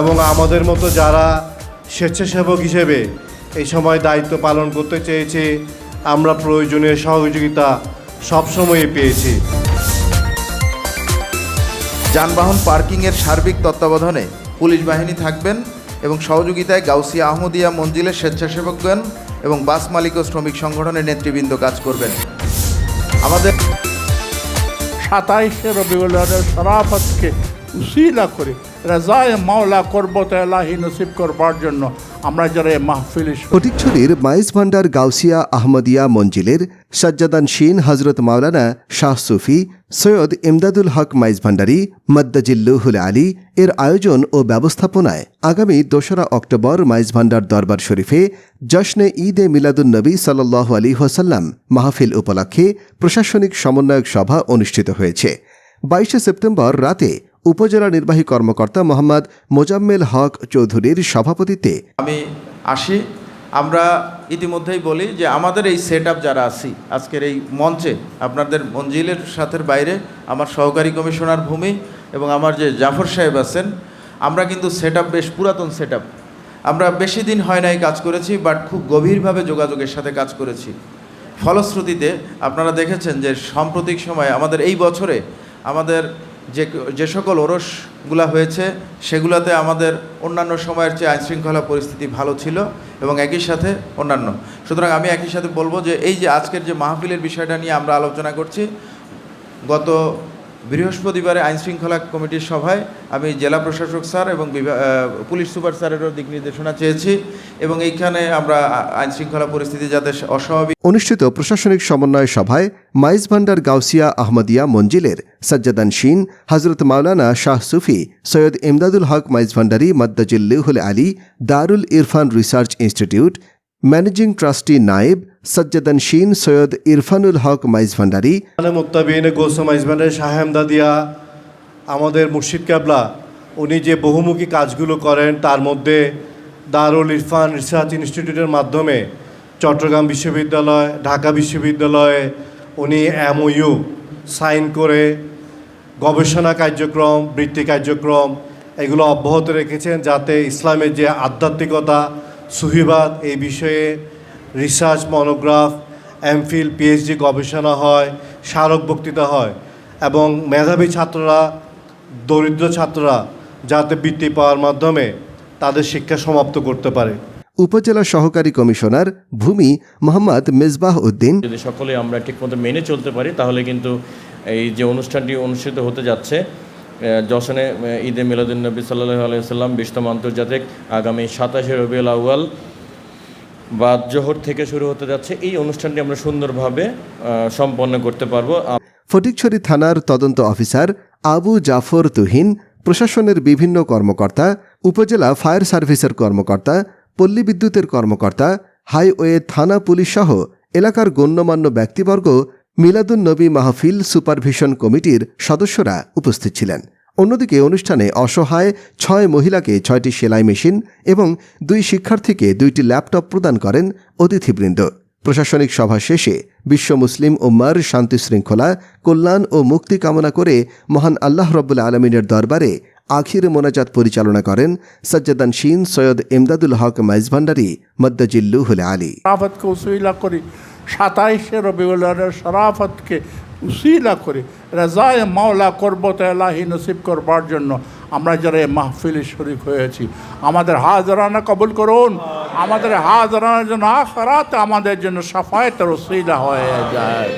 এবং আমাদের মতো যারা স্বেচ্ছাসেবক হিসেবে এই সময় দায়িত্ব পালন করতে চেয়েছে আমরা প্রয়োজনীয় সহযোগিতা সবসময়ই পেয়েছি। যানবাহন পার্কিংয়ের সার্বিক তত্ত্বাবধানে পুলিশ বাহিনী থাকবেন এবং সহযোগিতায় গাউসিয়া আহমদিয়া মঞ্জিলের স্বেচ্ছাসেবকগণ এবং বাস মালিক ও শ্রমিক সংগঠনের নেতৃবৃন্দ কাজ করবেন। আমাদের সাতাইশে রবিউলের শরাফতকে উসিলা করে। রাজায় মাওলা করবত এলাহি নসিব করবার জন্য। আমরা যারা মাহফিল ফটিকছড়ির মাইজ ভান্ডার গাউসিয়া আহমদিয়া মঞ্জিলের সাজ্জাদান শিন হজরত মাওলানা শাহ সুফি, সৈয়দ ইমদাদুল হক মাইজ ভান্ডারি, মদ্দাজিল্লুহুল আলী এর আয়োজন ও ব্যবস্থাপনায় আগামী দোসরা অক্টোবর মাইজ ভান্ডার দরবার শরীফে জশ্নে ঈদ এ মিলাদুন নবী সাল্লাহ আলী হোসাল্লাম মাহফিল উপলক্ষে প্রশাসনিক সমন্বয়ক সভা অনুষ্ঠিত হয়েছে। বাইশে সেপ্টেম্বর রাতে উপজেলা নির্বাহী কর্মকর্তা মোহাম্মদ মোজাম্মেল হক চৌধুরীর সভাপতিত্বে। আমি আসি। আমরা ইতিমধ্যেই বলি যে আমাদের এই সেট যারা আছি, আজকের এই মঞ্চে, আপনাদের মঞ্জিলের সাথের বাইরে আমার সহকারী কমিশনার ভূমি এবং আমার যে জাফর সাহেব আছেন, আমরা কিন্তু সেট বেশ পুরাতন সেট আমরা বেশি দিন হয় নাই কাজ করেছি বাট খুব গভীরভাবে যোগাযোগের সাথে কাজ করেছি। ফলশ্রুতিতে আপনারা দেখেছেন যে সাম্প্রতিক সময়ে আমাদের এই বছরে আমাদের যে যে সকল ওরসগুলা হয়েছে, সেগুলাতে আমাদের অন্যান্য সময়ের চেয়ে আইনশৃঙ্খলা পরিস্থিতি ভালো ছিল এবং একই সাথে অন্যান্য। সুতরাং আমি একই সাথে বলব যে, এই যে আজকের যে মাহফিলের বিষয়টা নিয়ে আমরা আলোচনা করছি, গত বৃহস্পতিবারে আইনশৃঙ্খলা কমিটির সভায় আমি জেলা প্রশাসক স্যার এবং পুলিশ সুপার স্যারেরও দিক নির্দেশনা চেয়েছি এবং এইখানে আমরা আইনশৃঙ্খলা পরিস্থিতি যাতে অস্বাভাবিক অনুষ্ঠিত প্রশাসনিক সমন্বয় সভায় মাইজ ভান্ডার গাউসিয়া আহমদিয়া মঞ্জিলের সাজ্জাদান শিন হজরত মাওলানা শাহ সুফি, সৈয়দ ইমদাদুল হক মাইজ Bhandari মদ্দাজিল্লুহুল Ali, Darul Irfan research institute managing trustee নায়েব সাজ্জাদান শিন সৈয়দ ইরফানুল হক মাইজ ভান্ডারি মুক্তাবিন গৌসম আইজমানের সাহেমদাদিয়া আমাদের মুর্শিদ কাবলা উনি যে বহুমুখী কাজগুলো করেন, তার মধ্যে দারুল ইরফান রিসার্চ ইনস্টিটিউটের মাধ্যমে চট্টগ্রাম বিশ্ববিদ্যালয়, ঢাকা বিশ্ববিদ্যালয়ে উনি এমওইউ সাইন করে গবেষণা কার্যক্রম, বৃত্তি কার্যক্রম, এগুলো অব্যাহত রেখেছেন যাতে ইসলামের যে আধ্যাত্মিকতা সুহিবাদ এই বিষয়ে রিসার্চ মনোগ্রাফ এমফিল পিএইচডি গবেষণা হয় স্মারক বক্তৃতা হয় এবং মেধাবী ছাত্ররা দরিদ্র ছাত্ররা যাতে বৃত্তি পাওয়ার মাধ্যমে তাদের শিক্ষা সমাপ্ত করতে পারে। উপজেলা সহকারী কমিশনার ভূমি মোহাম্মদ মেজবাহ উদ্দিন। যদি সকলে আমরা ঠিকমতো মেনে চলতে পারি তাহলে কিন্তু এই যে অনুষ্ঠানটি অনুষ্ঠিত হতে যাচ্ছে আহ, ঈদে মিলাদুলনবী সাল্লাহ আলাইসাল্লাম বিশতম আন্তর্জাতিক আগামী সাতাশে রবিউল আউয়াল বা জোহর থেকে শুরু হতে যাচ্ছে। এই অনুষ্ঠানটি আমরা সুন্দরভাবে সম্পন্ন করতে পারব। ফটিকছড়ি থানার তদন্ত অফিসার আবু জাফর তুহিন প্রশাসনের বিভিন্ন কর্মকর্তা উপজেলা ফায়ার সার্ভিসের কর্মকর্তা পল্লী বিদ্যুতের কর্মকর্তা হাইওয়ে থানা পুলিশ সহ এলাকার গণ্যমান্য ব্যক্তিবর্গ মিলাদুন নবী মাহফিল সুপারভিশন কমিটির সদস্যরা উপস্থিত ছিলেন। অন্যদিকে অনুষ্ঠানে অসহায় ছয় মহিলাকে ছয়টি সেলাই মেশিন এবং দুই শিক্ষার্থীকে দুইটি ল্যাপটপ প্রদান করেন অতিথিবৃন্দ। প্রশাসনিক সভা শেষে বিশ্ব মুসলিম উম্মার শান্তি শৃঙ্খলা, কল্যাণ ও মুক্তি কামনা করে মহান আল্লাহ রব্বুল আলমিনের দরবারে আখির মোনাজাত পরিচালনা করেন সজ্জাদান শিন সৈয়দ ইমদাদুল হক মাইজ ভান্ডারি মদ্দাজিল্লুহুল আলী। সাতাইশে রবিউলের শরাফতকে উসিলা করে, রেজায় মাওলা করবত এলাহি নসিব করবার জন্য আমরা যারা এই মাহফিল শরিক হয়েছি, আমাদের হাজরানা কবুল করুন, আমাদের হাজরানা যেন আখরাতে আমাদের জন্য সাফায়তের উসিলা হয়ে যায়।